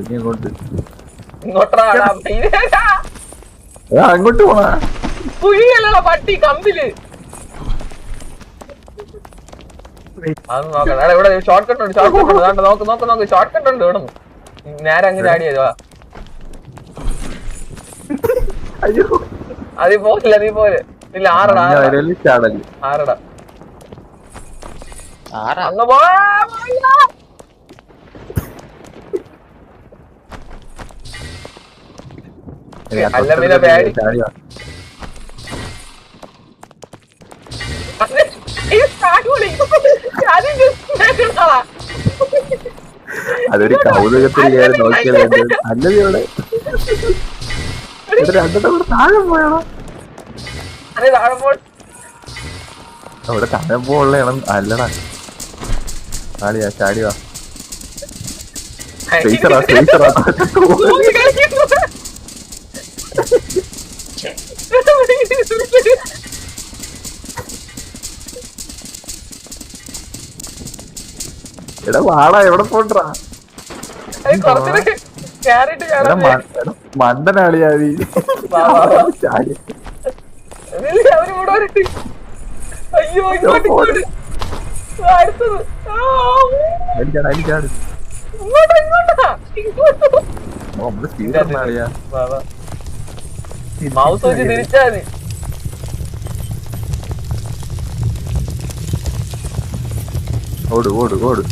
ഇങ്ങോട്ടാ. അങ്ങോട്ട് പോണാ കുഴിയല്ല പട്ടി കമ്പിൽ. അത് നോക്കണം ഇവിടെ ഷോർട്ട് കട്ട് ഉണ്ട് ഷോർട്ട് കട്ട് ഉണ്ട് നോക്ക് നോക്ക് നോക്ക്. ഷോർട്ട് കട്ട് ഉണ്ട് ഇവിടെ. നേരെ അങ്ങനെ ആടിയത് വാ. അതി പോകില്ല നീ പോലെ ഇല്ല ആറടാ ആറടാ. ആറടാ. അങ്ങ് പോ അല്ല പിന്നെ പേടി. അതൊരു കൗതുകത്തിൽ എന്ത്? നല്ലത് ഇവിടെ രണ്ടെണ്ണം താഴെ പോയാണോ അവിടെ താഴെ പോയുള്ള അല്ലടാ ചാടിയാ ചാടിയാ സ്പേസറാ സ്പേസറാ എടാ വാടാ എവിടെ പോണ്ടാ അത് കുറച്ചുകൂടെ കേറിയിട്ട് എടാ കേറാൻ മ- എടാ, മണ്ടനാളിയാ നീ വാ, വാ, വാ. ചാടി. ഇല്ല, അവർ ഇവിടെ വരട്ടെ. അയ്യോ ഇങ്ങോട്ട് ഇങ്ങോട്ട്. ആ, അടുത്തത്. ആ, അടിച്ചാട് അടിച്ചാട് ഇങ്ങോട്ട് ഇങ്ങോട്ടാ. ഇങ്ങോട്ട്. ഓ, നമ്മൾ സ്പീഡ് വാ. മൗസ് വെച്ച് തിരിച്ചാ മതി ഓട് ഓട് ഓട്.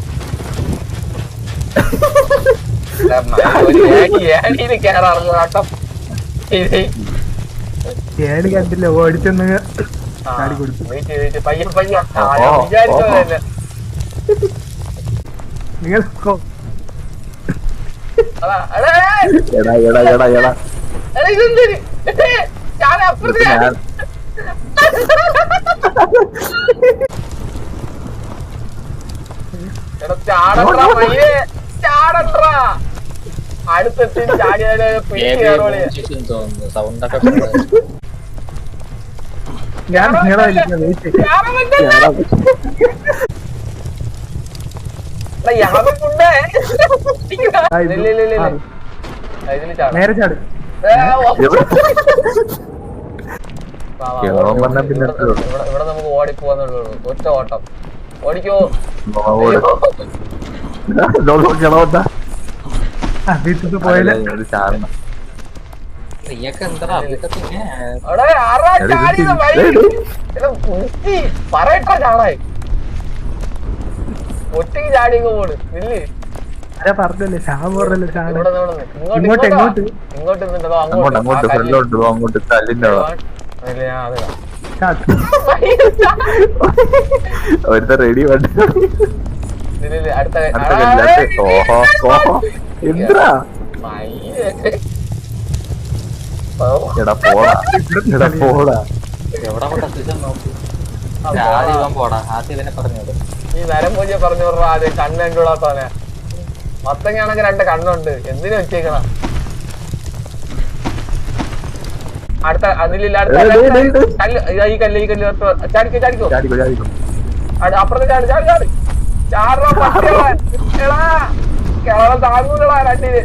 ഏണി കണ്ടില്ല ഓടിച്ചെന്ന്. നിങ്ങൾ എടാ, എടാ എടാ എടാ എടാ. എടാ, ഇതെന്തിന്? ഞാൻ അപ്പുറത്ത്. അടുത്തെത്തി ചാടിയാലേ പിടിച്ച് സൗണ്ടൊക്കെ. നേരെ ചാട്. ഇവിടെ- നമുക്ക് ഓടിപ്പോവാന്നുള്ളൂ ഒറ്റ ഓട്ടം. ഓടിക്കോ. പറയട്ടാ ചാടായി ഒറ്റയ്ക്ക് ചാടിയൊക്കെ പോണ്. നില്ല് ആരാ പറഞ്ഞല്ലേ ശ്യാം പറഞ്ഞല്ലേ നിന്ന്. ഇങ്ങോട്ട് നിന്നിട്ടോ അങ്ങോട്ട് അങ്ങോട്ട് ഫ്രണ്ടിലോട്ട് പോ അങ്ങോട്ട് കല്ലിന്റെ. ഒരുത്ത റെഡി വേണ്ട. ഓഹോ ഓഹോ. ഓ, എടാ പോടാ. എടാ പോടാ. എവിടെ പോടാ. ആദ്യം ഇവനെ പറഞ്ഞത് ഈ നരം പൂജ പറഞ്ഞു ആദ്യം കണ്ണ് കണ്ടുകൂടാത്തവനെ. മത്തങ്ങാണെങ്കിൽ രണ്ട് കണ്ണുണ്ട്. എന്തിനു വെച്ചേക്കണം അടുത്ത അതിലില്ല അടുത്ത ഈ കല്ല് ഈ കല്ല് ചാടിക്കോ ചാടിക്കോ? അപ്പുറത്ത് ചാടി ചാടി ചാടി. ചാടാ പട്ടികളെ? കിളവൻ താങ്ങൂലടാ രണ്ടിന്?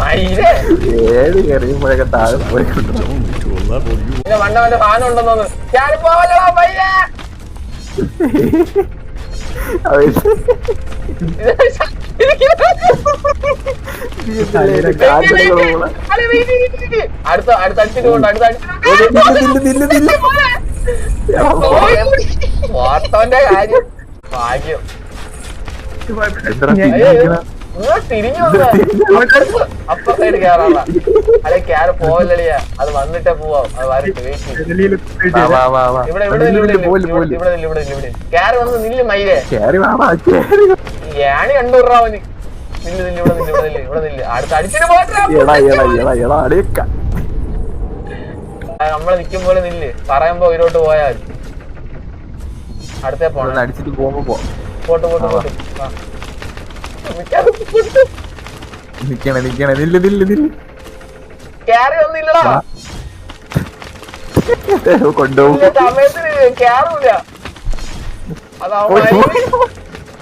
മയിലേ. ഏത് കയറിയുമ്പോഴൊക്കെ താഴെ പോയിട്ടുണ്ട്. അടുത്ത അടുത്ത അടിച്ചിട്ട് കൊണ്ട് അടുത്ത വാർത്തവന്റെ കാര്യം. ഭാഗ്യം. അപ്പുറ സൈഡ് കേറാനുള്ള അല്ലെ കേറി പോവല്ലടിയാ. അത് വന്നിട്ടേ പോവാം. അത് വരട്ടെ. ഇവിടെ ഇവിടെ ഇവിടെ ഇവിടെ. ഇവിടെ ഇവിടെ. കേറി വന്ന് നില്ല് മയിലേ. ഏണി കണ്ടുവിടാ അവന്. നില്ല് നില്ല് ഇവിടെ നില്ല് ഇവിടെ നില്ല് ഇവിടെ നില്ല്. അടുത്ത അടിച്ചിട്ട് പോട്ടെ. നമ്മൾ നിക്കും പോലെ നില്ല്. പറയുമ്പോ ഇതിലോട്ട് പോയാൽ അടുത്തേ പോണം. അടിച്ചിട്ട് പോകുമ്പോ പോട്ട് പോട്ട് പോട്ട്. ആ. നിക്കണേ നിക്കണേ ദില്ല ദില്ല ദില്ല ക്യാരി ഒന്നില്ലടാ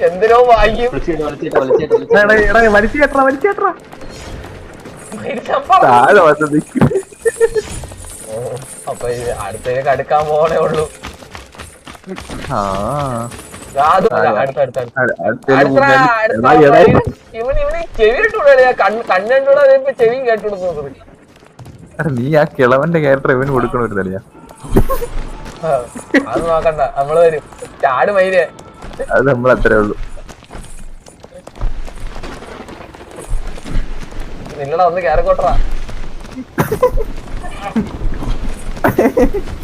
എന്തിനോ അപ്പൊ അടുത്തേക്ക് അടുക്കാൻ പോണേ ഉള്ളൂ. ആ. നീ ആ കിളവന്റെ ക്യാരക്ടർ ഇവന് കൊടുക്കണ ഒരു തലയാ അത് നോക്കണ്ട. നമ്മൾ വരും. ചാട് മയിലേ അത് നമ്മൾ ഉള്ളു. നിങ്ങളെ ഒന്ന് കയറിക്കോട്ടറാ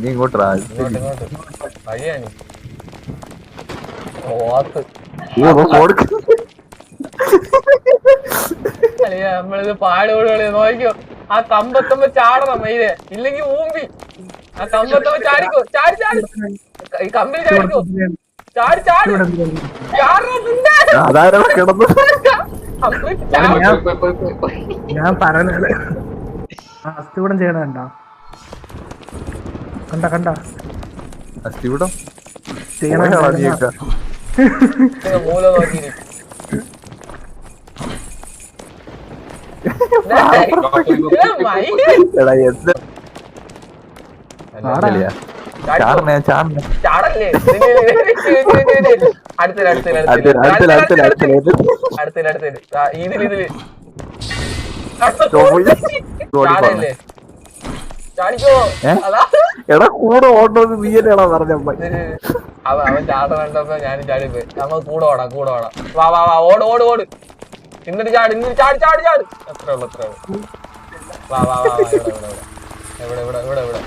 ഇനി ഇങ്ങോട്ട് നമ്മളിത് പാടുകൂടി നോക്കിയോ? ആ കമ്പത്തുമ്പോ ചാടണം മയിൽ ഇല്ലെങ്കി ഊമ്പി. ആ കമ്പത്തുമ്പോ ചാടിക്കോ. ചാടി ചാടി. ഈ കമ്പിൽ ചാടിക്കോ. ചാടി ചാടി. ഞാൻ പറഞ്ഞത് ആസ്തി കൂടെ ചെയ്യണ കണ്ട കണ്ട. അസ്തിവിടോ അടുത്തില്ല അടുത്തില്ല ഇതിൽ ഇതിൽ ചാടല്ലേ? എടാ കൂടെ ഓടണമെന്ന് നീ തന്നെയാണോ പറഞ്ഞ ഇതിൽ അവൻ അവൻ ചാട കണ്ടപ്പോ ഞാനും ചാടിപ്പോയി നമ്മൾ കൂടെ ഓടാം കൂടെ ഓടാം. വാ വാ വാ ഓട് ഓട് ഓട്. ഇന്നിട്ട് ചാടി ഇന്നിട്ട് ചാടി ചാടി ചാടി. എത്ര ഉള്ളു എത്ര ഉള്ളു. വാ വാ വാ ഇവിടെ ഇവിടെ ഇവിടെ. ഇവിടെ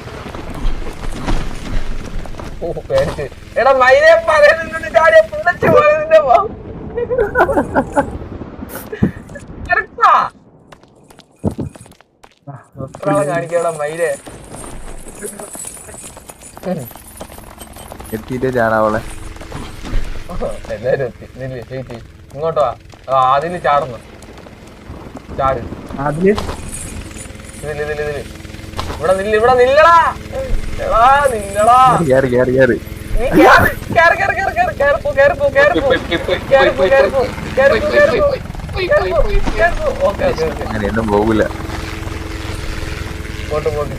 ഓ പേടിച്ച്. എടാ മൈനെ പറയുന്നുണ്ട് ചാടിയ പിള്ളച്ച് പോയതിന്റെ എത്ര കാണിക്കടാ മൈരെ എത്തിയിട്ടേ ചാടാവളെ എല്ലാരും എത്തി. നില്ല് ചേച്ചി ഇങ്ങോട്ട് വാ. ആ അതിൽ ചാടുന്നു. ചാട്. അതിൽ ഇതിൽ ഇതിൽ ഇതിൽ. ഇവിടെ നില്ല് ഇവിടെ നില്ലടാ. എടാ നില്ലടാ. കേറി കേറി കേറി നീ ഇങ്ങോട്ട് പോകുന്നു